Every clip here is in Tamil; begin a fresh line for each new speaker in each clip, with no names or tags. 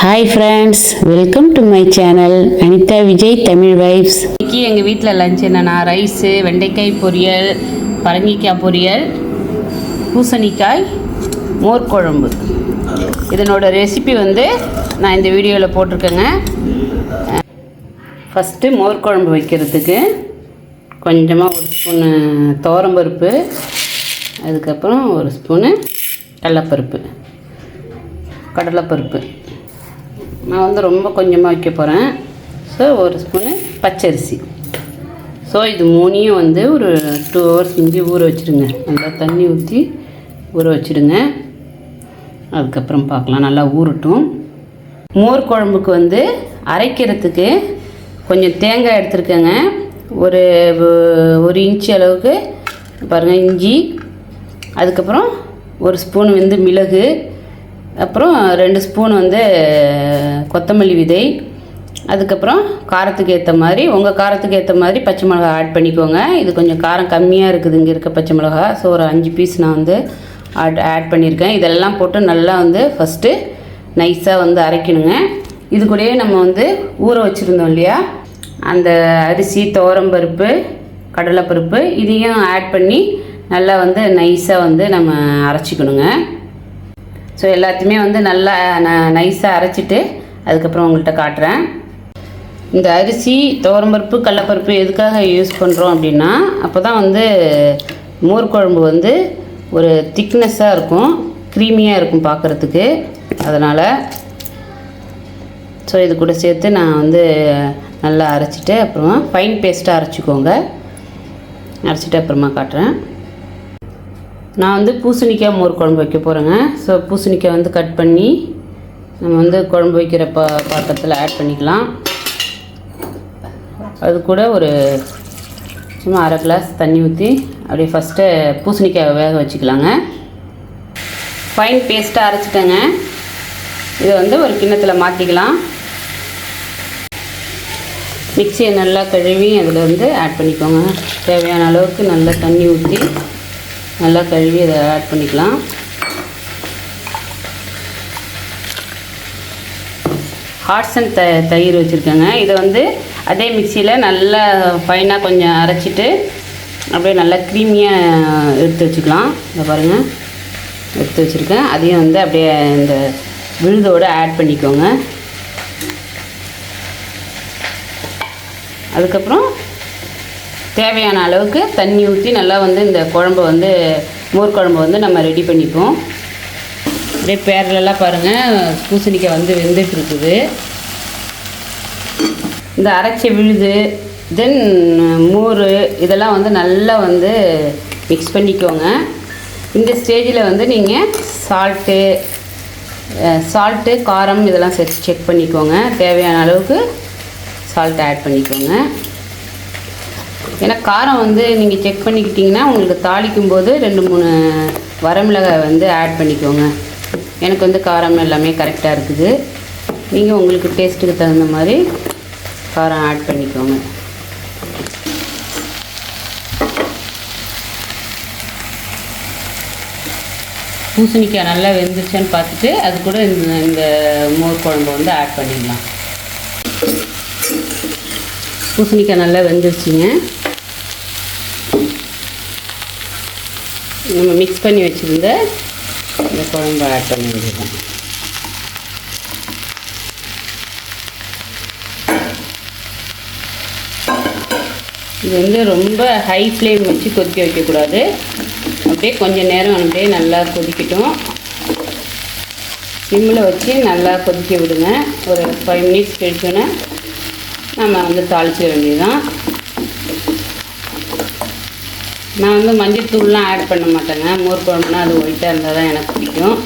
Hi friends welcome to my channel Anitha Vijay Tamil vibes
இன்றைக்கி எங்கள் வீட்டில் லஞ்ச் என்னென்னா ரைஸு வெண்டைக்காய் பொரியல் பரங்கிக்காய் பொரியல் பூசணிக்காய் மோர் குழம்பு. இதனோட ரெசிபி வந்து நான் இந்த வீடியோவில் போட்டிருக்கேங்க. ஃபஸ்ட்டு மோர் குழம்பு வைக்கிறதுக்கு கொஞ்சமாக ஒரு ஸ்பூனு தோரம்பருப்பு அதுக்கப்புறம் ஒரு ஸ்பூனு கடலைப்பருப்பு. கடலைப்பருப்பு. நான் வந்து ரொம்ப கொஞ்சமாக வைக்க போகிறேன் ஸோ ஒரு ஸ்பூனு பச்சரிசி. ஸோ இது மூணையும் வந்து ஒரு டூ ஹவர்ஸ் முந்தி ஊற வச்சுருங்க. நல்லா தண்ணி ஊற்றி ஊற வச்சுடுங்க அதுக்கப்புறம் பார்க்கலாம். நல்லா ஊறட்டும். மோர் குழம்புக்கு வந்து அரைக்கிறதுக்கு கொஞ்சம் தேங்காய் எடுத்துருக்கேங்க. ஒரு ஒரு இன்ச்சு அளவுக்கு பாருங்கள் இஞ்சி. அதுக்கப்புறம் ஒரு ஸ்பூன் வந்து மிளகு. அப்புறம் ரெண்டு ஸ்பூன் வந்து கொத்தமல்லி விதை. அதுக்கப்புறம் காரத்துக்கு ஏற்ற மாதிரி உங்கள் காரத்துக்கு ஏற்ற மாதிரி பச்சை மிளகா ஆட் பண்ணிக்கோங்க. இது கொஞ்சம் காரம் கம்மியாக இருக்குது இங்கே இருக்க பச்சை மிளகா ஸோ ஒரு அஞ்சு பீஸ் நான் வந்து ஆட் ஆட் பண்ணியிருக்கேன் இதெல்லாம் போட்டு நல்லா வந்து ஃபஸ்ட்டு நைஸாக வந்து அரைக்கணுங்க. இது கூடயே நம்ம வந்து ஊற வச்சுருந்தோம் இல்லையா? அந்த அரிசி துவரம்பருப்பு கடலைப்பருப்பு இதையும் ஆட் பண்ணி நல்லா வந்து நைஸாக வந்து நம்ம அரைச்சிக்கணுங்க. ஸோ எல்லாத்தையுமே வந்து நல்லா நான் நைஸாக அரைச்சிட்டு அதுக்கப்புறம் உங்கள்கிட்ட காட்டுறேன். இந்த அரிசி துவரம்பருப்பு கடலப்பருப்பு எதுக்காக யூஸ் பண்ணுறோம் அப்படின்னா அப்போ தான் வந்து மோர் குழம்பு வந்து ஒரு திக்னஸ்ஸாக இருக்கும் க்ரீமியாக இருக்கும் பார்க்குறதுக்கு அதனால் ஸோ இது கூட சேர்த்து நான் வந்து நல்லா அரைச்சிட்டு அப்புறமா ஃபைன் பேஸ்ட்டாக அரைச்சிக்கோங்க. அரைச்சிட்டு அப்புறமா காட்டுறேன். நான் வந்து பூசணிக்காய் மோர் குழம்பு வைக்க போகிறேங்க ஸோ பூசணிக்காய் வந்து கட் பண்ணி நம்ம வந்து குழம்பு வைக்கிற பா பாத்திரத்தில் ஆட் பண்ணிக்கலாம். அது கூட ஒரு சும்மா அரை கிளாஸ் தண்ணி ஊற்றி அப்படியே ஃபஸ்ட்டு பூசணிக்காய் வேக வச்சுக்கலாங்க. ஃபைன் பேஸ்ட்டாக அரைச்சிட்டேங்க. இதை வந்து ஒரு கிண்ணத்தில் மாற்றிக்கலாம் மிக்சியை நல்லா கழுவி அதில் வந்து ஆட் பண்ணிக்கோங்க. தேவையான அளவுக்கு நல்லா தண்ணி ஊற்றி நல்லா கழுவி அதை ஆட் பண்ணிக்கலாம். ஹாட்ஸ் அண்ட் த தயிர் வச்சுருக்கேங்க. இதை வந்து அதே மிக்சியில் நல்லா ஃபைனாக கொஞ்சம் அரைச்சிட்டு அப்படியே நல்லா க்ரீமியாக எடுத்து வச்சுக்கலாம். இதை பாருங்கள் எடுத்து வச்சுருக்கேன். அதையும் வந்து அப்படியே இந்த விழுதோடு ஆட் பண்ணிக்கோங்க. அதுக்கப்புறம் தேவையான அளவுக்கு தண்ணி ஊற்றி நல்லா வந்து இந்த குழம்பு வந்து மோர் குழம்பு வந்து நம்ம ரெடி பண்ணிப்போம். அப்படியே பேரலெல்லாம் பாருங்கள் பூசணிக்காய் வந்து வெந்துட்டு இருக்குது இந்த அரைச்ச விழுது தென் மோர் இதெல்லாம் வந்து நல்லா வந்து மிக்ஸ் பண்ணிக்கோங்க. இந்த ஸ்டேஜில் வந்து நீங்கள் சால்ட்டு சால்ட்டு காரம் இதெல்லாம் செக் செக் பண்ணிக்கோங்க. தேவையான அளவுக்கு சால்ட் ஆட் பண்ணிக்கோங்க. ஏன்னா காரம் வந்து நீங்கள் செக் பண்ணிக்கிட்டிங்கன்னா உங்களுக்கு தாளிக்கும் போது ரெண்டு மூணு வரமிளகாய் வந்து ஆட் பண்ணிக்கோங்க. எனக்கு வந்து காரம் எல்லாமே கரெக்டாக இருக்குது. நீங்கள் உங்களுக்கு டேஸ்ட்டுக்கு தகுந்த மாதிரி காரம் ஆட் பண்ணிக்கோங்க. பூசணிக்காய் நல்லா வெந்துருச்சான்னு பார்த்துட்டு அது கூட இந்த இந்த மோர் குழம்பு வந்து ஆட் பண்ணிடலாம் பூசணிக்காய் நல்லா வெந்துருச்சுங்க. நம்ம மிக்ஸ் பண்ணி வச்சுருந்த இந்த குழம்பு ஆட் பண்ண வேண்டியதான் இது வந்து ரொம்ப ஹை ஃப்ளேம் வச்சு கொதிக்க வைக்கக்கூடாது. அப்படியே கொஞ்சம் நேரம் அப்படியே நல்லா கொதிக்கட்டும். சிம்மில் வச்சு நல்லா கொதிக்க விடுங்க. ஒரு ஃபைவ் மினிட்ஸ் கழிச்சோன்னே நம்ம வந்து தாளிச்சிட வேண்டியதுதான். நான் வந்து மஞ்சத்தூள்லாம் ஆட் பண்ண மாட்டேங்க. மோர் குழம்புனா அது ஒயிட்டாக இருந்தால் தான் எனக்கு பிடிக்கும்.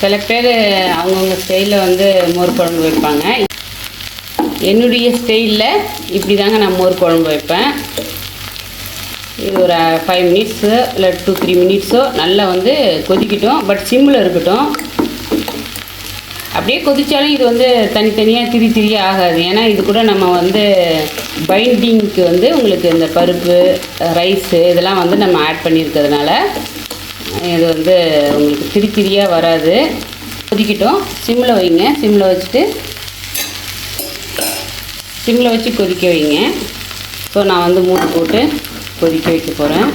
சில பேர் அவங்கவுங்க ஸ்டைலில் வந்து மோர் குழம்பு வைப்பாங்க. என்னுடைய ஸ்டைலில் இப்படி தாங்க நான் மோர் குழம்பு வைப்பேன். இது ஒரு ஃபைவ் மினிட்ஸு இல்லை டூ த்ரீ மினிட்ஸோ நல்லா வந்து கொதிக்கட்டும். பட் சிம்மில் இருக்கட்டும். அப்படியே கொதித்தாலும் இது வந்து தனித்தனியாக திரி திரியாக ஆகாது. ஏன்னா இது கூட நம்ம வந்து பைண்டிங்க்கு வந்து உங்களுக்கு இந்த பருப்பு ரைஸு இதெல்லாம் வந்து நம்ம ஆட் பண்ணியிருக்கிறதுனால இது வந்து உங்களுக்கு திரி திரியாக வராது. கொதிக்கட்டும். சிம்மில் வைங்க. சிம்மில் வச்சுட்டு சிம்மில் வச்சு கொதிக்க வைங்க. ஸோ நான் வந்து மூடி போட்டு கொதிக்க வைக்க போகிறேன்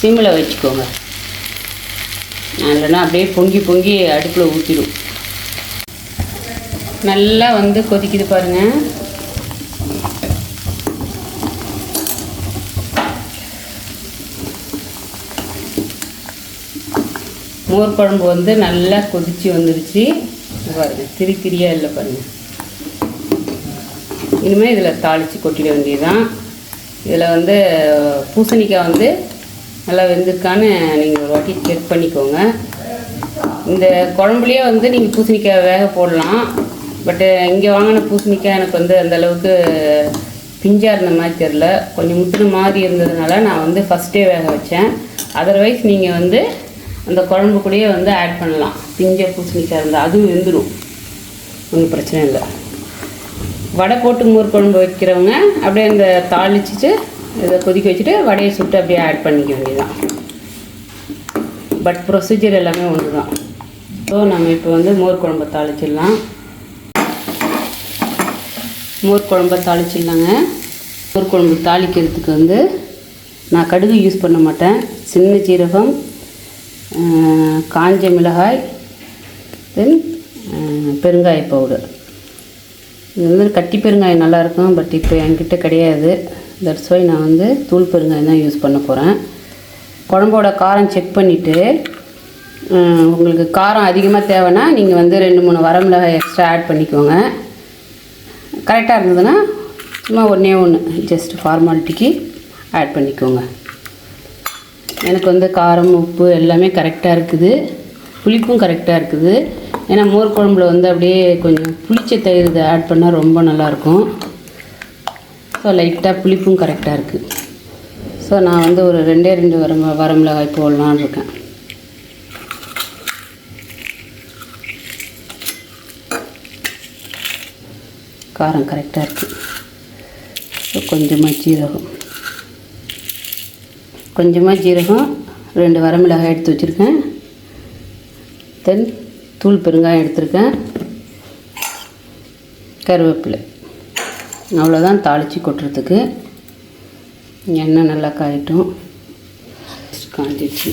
சிம்மில் வச்சுக்கோங்க. இல்லைன்னா அப்படியே பொங்கி பொங்கி அடுப்பில் ஊற்றிடும் நல்லா வந்து கொதிக்குது பாருங்கள் மோர் குழம்பு வந்து நல்லா கொதிச்சு வந்துருச்சு. பாருங்கள் திரி திரியா இல்லை பாருங்கள் இனிமேல் இதில் தாளித்து கொட்டிட வேண்டியதுதான். இதில் வந்து பூசணிக்காய் வந்து நல்லா வெந்திருக்கான்னு நீங்கள் ஒரு வாட்டி செக் பண்ணிக்கோங்க. இந்த குழம்புலேயே வந்து நீங்கள் பூசணிக்காய் வேக போடலாம். பட்டு uh, இங்கே வாங்கின பூசணிக்காய் எனக்கு வந்து அந்தளவுக்கு பிஞ்சாக இருந்த மாதிரி தெரில கொஞ்சம் முத்துன மாதிரி இருந்ததுனால நான் வந்து ஃபஸ்ட்டே வேக வச்சேன். அதர்வைஸ் நீங்கள் வந்து அந்த குழம்பு கூடயே வந்து ஆட் பண்ணலாம். பிஞ்ச பூசணிக்காய் இருந்தால் அதுவும் வெந்துடும் ஒன்றும் பிரச்சனை இல்லை. வடை போட்டு மோர் குழம்பு வைக்கிறவங்க அப்படியே இந்த தாளிச்சிட்டு இதை கொதிக்க வச்சுட்டு வடையை சுட்டு அப்படியே ஆட் பண்ணிக்க வேண்டியதுதான். பட் ப்ரொசீஜர் எல்லாமே ஒன்று தான் ஸோ நம்ம இப்போ வந்து மோர் குழம்பு தாளிச்சிடலாம். மோர் குழம்பு தாளிச்சிடலாங்க. மோர் குழம்பு தாளிக்கிறதுக்கு வந்து நான் கடுகு யூஸ் பண்ண மாட்டேன். சின்ன சீரகம் காஞ்ச மிளகாய் தென் பெருங்காய பவுடர் இது வந்து கட்டி பெருங்காயம் நல்லாயிருக்கும் பட் இப்போ என்கிட்ட கிடையாது. தட்ஸ் வை நான் வந்து தூள் பெருங்காயம் தான் யூஸ் பண்ண போகிறேன் குழம்போட காரம் செக் பண்ணிவிட்டு உங்களுக்கு காரம் அதிகமாக தேவைன்னா நீங்கள் வந்து ரெண்டு மூணு வரமிளகாய் எக்ஸ்ட்ரா ஆட் பண்ணிக்கோங்க. கரெக்டாக இருந்ததுன்னா சும்மா ஒன்றே ஒன்று ஜஸ்ட் ஃபார்மாலிட்டிக்கு ஆட் பண்ணிக்கோங்க. எனக்கு வந்து காரம் உப்பு எல்லாமே கரெக்டாக இருக்குது. புளிப்பும் கரெக்டாக இருக்குது. ஏன்னா மோர் குழம்புல வந்து அப்படியே கொஞ்சம் புளிச்ச தயிர் இதை ஆட் பண்ணால் ரொம்ப நல்லாயிருக்கும். ஸோ லைட்டாக புளிப்பும் கரெக்டாக இருக்குது ஸோ நான் வந்து ஒரு ரெண்டே ரெண்டு வர வரமிளகாய் போடலான்னு இருக்கேன் காரம் கரெக்டாக இருக்குது ஸோ கொஞ்சமாக ஜீரகம். கொஞ்சமாக ஜீரகம் ரெண்டு வரமிளகாய் எடுத்து வச்சுருக்கேன். தென் தூள் பெருங்காயம் எடுத்திருக்கேன். கருவேப்பிலை. அவ்வளோதான் தாளித்து கொட்டுறதுக்கு. எண்ணெய் நல்லா காயிட்டும். காஞ்சிடுச்சு.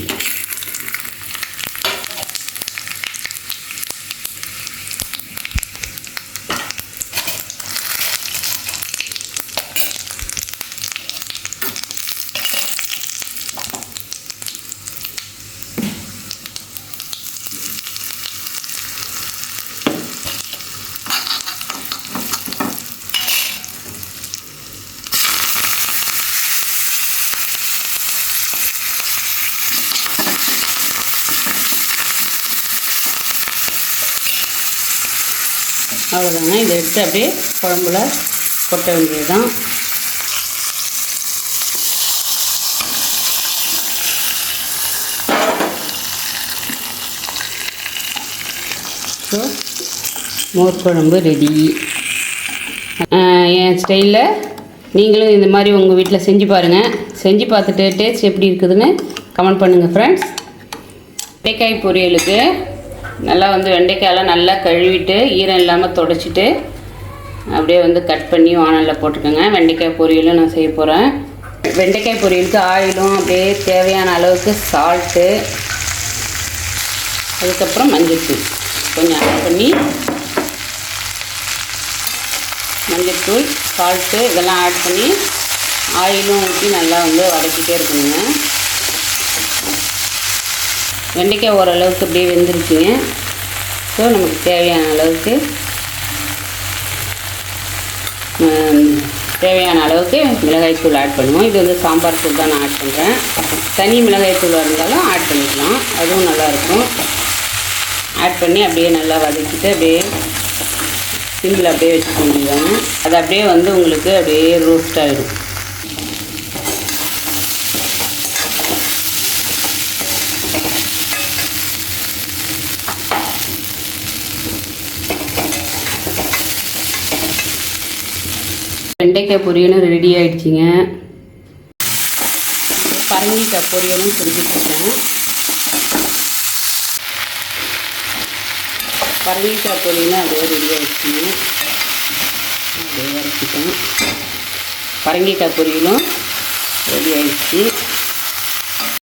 அவ்வளோதாங்க இதை எடுத்து அப்படியே குழம்புல கொட்ட வேண்டியது தான் ஸோ மோர் குழம்பு ரெடி. என் ஸ்டைலில் நீங்களும் இந்த மாதிரி உங்கள் வீட்டில் செஞ்சு பாருங்கள் செஞ்சு பார்த்துட்டு டேஸ்ட் எப்படி இருக்குதுன்னு கமெண்ட் பண்ணுங்கள் ஃப்ரெண்ட்ஸ் தேக்காய் பொரியலுக்கு நல்லா வந்து வெண்டைக்காயெல்லாம் நல்லா கழுவிட்டு ஈரம் இல்லாமல் தொடச்சிட்டு அப்படியே வந்து கட் பண்ணி வானலில் போட்டுக்கோங்க. வெண்டைக்காய் பொரியலும் நான் செய்ய போகிறேன் வெண்டைக்காய் பொரியலுக்கு ஆயிலும் அப்படியே தேவையான அளவுக்கு சால்ட்டு அதுக்கப்புறம் மஞ்சள்தூள் கொஞ்சம் ஆட் பண்ணி மஞ்சள்தூள் சால்ட்டு இதெல்லாம் ஆட் பண்ணி ஆயிலும் ஊற்றி நல்லா வந்து வதக்கிட்டே இருக்கணுங்க. வெண்டைக்காய் ஓரளவுக்கு அப்படியே வெந்துருச்சுங்க ஸோ நமக்கு தேவையான அளவுக்கு தேவையான அளவுக்கு மிளகாய் தூள் ஆட் பண்ணுவோம். இது வந்து சாம்பார் தூள் தான் நான் ஆட் பண்ணுறேன் தனி மிளகாய் தூளாக இருந்தாலும் ஆட் பண்ணிக்கலாம். அதுவும் நல்லாயிருக்கும் ஆட் பண்ணி அப்படியே நல்லா வதக்கிட்டு அப்படியே சிம்பிள் அப்படியே வச்சுக்க வேண்டியதாங்க அது அப்படியே வந்து உங்களுக்கு அப்படியே ரோஸ்ட் ஆகிடும் வெண்டைக்காய் பொரியலும் ரெடி ஆயிடுச்சுங்க. பரங்கிக்காய் பொரியலும் செஞ்சுட்ருக்கேன். பரங்கிக்காய் பொரியலும் அதே ரெடி ஆகிடுச்சுங்க அப்படியே வரைச்சிட்டேன் பரங்கிக்காய் பொரியலும் ரெடி ஆயிடுச்சு.